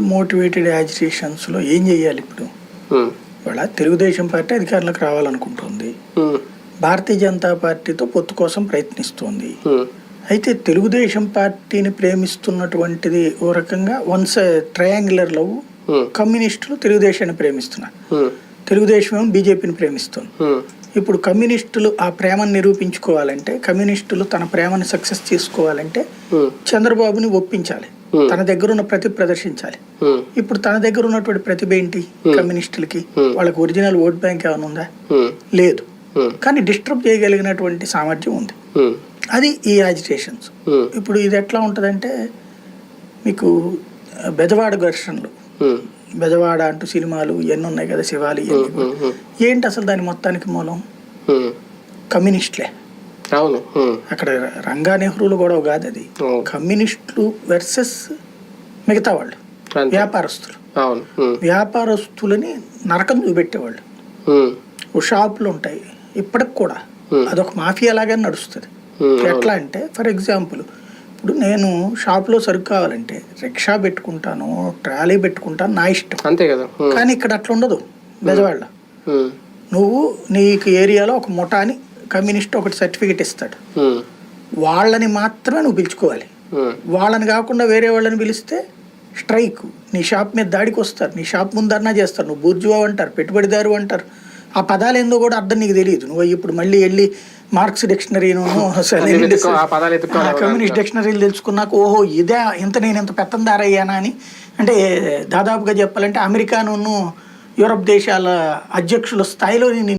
Political motivated యాజిటేషన్స్లో ఏం చేయాలి ఇప్పుడు? ఉమ్, ఇవాళ తెలుగుదేశం పార్టీ అధికారంలోకి రావాలనుకుంటుంది. ఉమ్, భారతీయ జనతా పార్టీతో పొత్తు కోసం ప్రయత్నిస్తోంది. ఉమ్, అయితే తెలుగుదేశం పార్టీని ప్రేమిస్తున్నటువంటిది ఓ రకంగా వన్స్ ట్రయాంగులర్ లవ్ కమ్యూనిస్టులు తెలుగుదేశాన్ని ప్రేమిస్తున్నారు. తెలుగుదేశం బీజేపీని ప్రేమిస్తుంది. ఇప్పుడు కమ్యూనిస్టులు ఆ ప్రేమను నిరూపించుకోవాలంటే కమ్యూనిస్టులు తన ప్రేమను సక్సెస్ చేసుకోవాలంటే చంద్రబాబుని ఒప్పించాలి. తన దగ్గర ఉన్న ప్రతిభ ప్రదర్శించాలి. ఇప్పుడు తన దగ్గర ఉన్నటువంటి ప్రతిభ ఏంటి? కమ్యూనిస్టులకి. వాళ్ళకి ఒరిజినల్ ఓట్ బ్యాంక్ ఏమైనా ఉందా? లేదు. కానీ డిస్టర్బ్ చేయగలిగినటువంటి సామర్థ్యం ఉంది. అది ఈ యాజిటేషన్స్. ఇప్పుడు ఇది ఎట్లా ఉంటుందంటే మీకు ఆ, బెజవాడ ఘర్షణలు బెజవాడ అంటూ సినిమాలు ఇవన్నీ ఉన్నాయి కదా శివాలు కూడా. ఏంటి అసలు దాని మొత్తానికి మూలం? కమ్యూనిస్టులే. అవును అక్కడ రంగా నెహ్రూలు గొడవ కాదు అది. కమ్యూనిస్టులు వర్సెస్ మిగతా వాళ్ళు. వ్యాపారస్తులు. వ్యాపారస్తులని నరకం చూపెట్టేవాళ్ళు. ఓ షాపులు ఉంటాయి ఇప్పటికి కూడా. అదొక మాఫియా లాగా నడుస్తుంది. ఎట్లా అంటే ఫర్ ఎగ్జాంపుల్ ఇప్పుడు నేను షాప్లో సరుకు కావాలంటే రిక్షా పెట్టుకుంటాను ట్రాలీ పెట్టుకుంటాను నా ఇష్టం. అంతే కదా. కానీ ఇక్కడ అట్లా ఉండదు బెజవాడ ఉమ్, నువ్వు నీకు ఏరియాలో ఒక ముఠాని కమ్యూనిస్ట్ ఒకటి సర్టిఫికెట్ ఇస్తాడు. వాళ్ళని మాత్రమే నువ్వు పిలుచుకోవాలి. వాళ్ళని కాకుండా వేరే వాళ్ళని పిలిస్తే స్ట్రైక్. నీ షాప్ మీద దాడికి వస్తారు నీ షాప్ ముందరనా చేస్తారు. నువ్వు బూర్జువా అంటారు పెట్టుబడిదారు అంటారు. ఆ పదాలు ఏందో కూడా అర్థం నీకు తెలియదు. నువ్వు ఇప్పుడు మళ్ళీ వెళ్ళి మార్క్స్ డిక్షనరీను కమ్యూనిస్ట్ డిక్షనరీలు తెలుసుకున్నాక ఓహో ఇదే ఇంత నేను ఇంత పెత్తందారయ్యానా అని. అంటే దాదాపుగా చెప్పాలంటే అమెరికాను యూరప్ దేశాల అధ్యక్షుల స్థాయిలో నేను